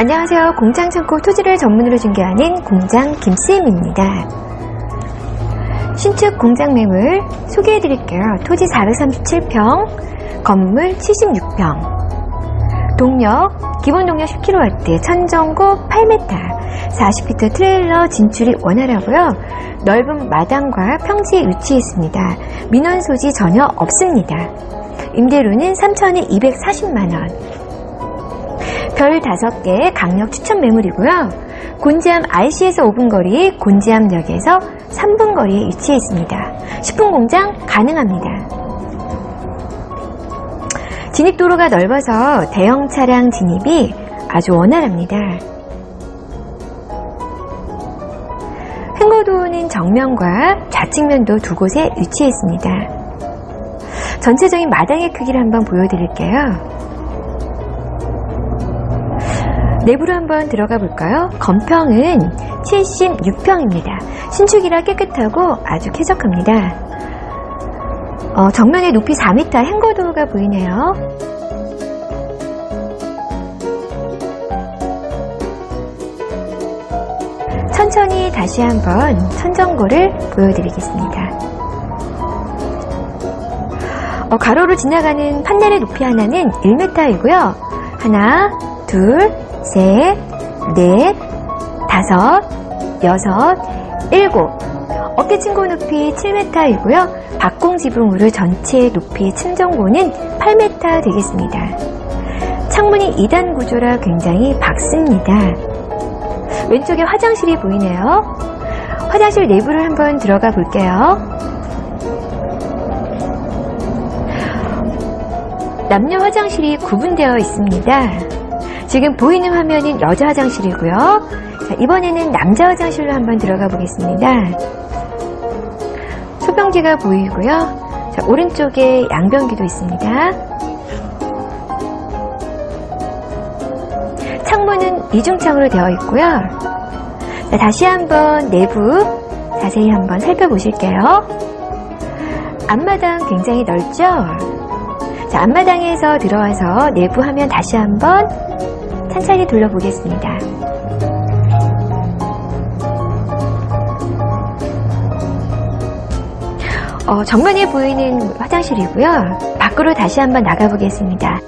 안녕하세요. 공장 창고 토지를 전문으로 중개하는 공장 김씨임입니다. 신축 공장 매물 소개해 드릴게요. 토지 437평, 건물 76평, 동력, 기본 동력 10kW, 천정고 8m, 40피트 트레일러 진출이 원활하고요. 넓은 마당과 평지에 위치해 있습니다. 민원 소지 전혀 없습니다. 임대료는 3,240만원. 별 5개 강력 추천 매물이고요. 곤지암 IC에서 5분 거리, 곤지암역에서 3분 거리에 위치해 있습니다. 10분 공장 가능합니다. 진입도로가 넓어서 대형 차량 진입이 아주 원활합니다. 횡거도는 정면과 좌측면도 두 곳에 위치해 있습니다. 전체적인 마당의 크기를 한번 보여드릴게요. 내부로 한번 들어가 볼까요? 건평은 76평입니다. 신축이라 깨끗하고 아주 쾌적합니다. 어, 정면에 높이 4m 행거도가 보이네요. 천천히 다시 한번 천정고를 보여드리겠습니다. 어, 가로로 지나가는 판넬의 높이 하나는 1m이고요. 하나, 둘, 셋, 넷, 다섯, 여섯, 일곱. 어깨 층고 높이 7m이고요. 박공 지붕으로 전체 높이 층정고는 8m 되겠습니다. 창문이 2단 구조라 굉장히 밝습니다. 왼쪽에 화장실이 보이네요. 화장실 내부를 한번 들어가 볼게요. 남녀 화장실이 구분되어 있습니다. 지금 보이는 화면은 여자 화장실이고요. 자, 이번에는 남자 화장실로 한번 들어가 보겠습니다. 소변기가 보이고요. 자, 오른쪽에 양변기도 있습니다. 창문은 이중창으로 되어 있고요. 자, 다시 한번 내부 자세히 한번 살펴보실게요. 앞마당 굉장히 넓죠? 자, 앞마당에서 들어와서 내부 화면 다시 한번 천천히 돌려보겠습니다. 어, 정면에 보이는 화장실이고요. 밖으로 다시 한번 나가보겠습니다.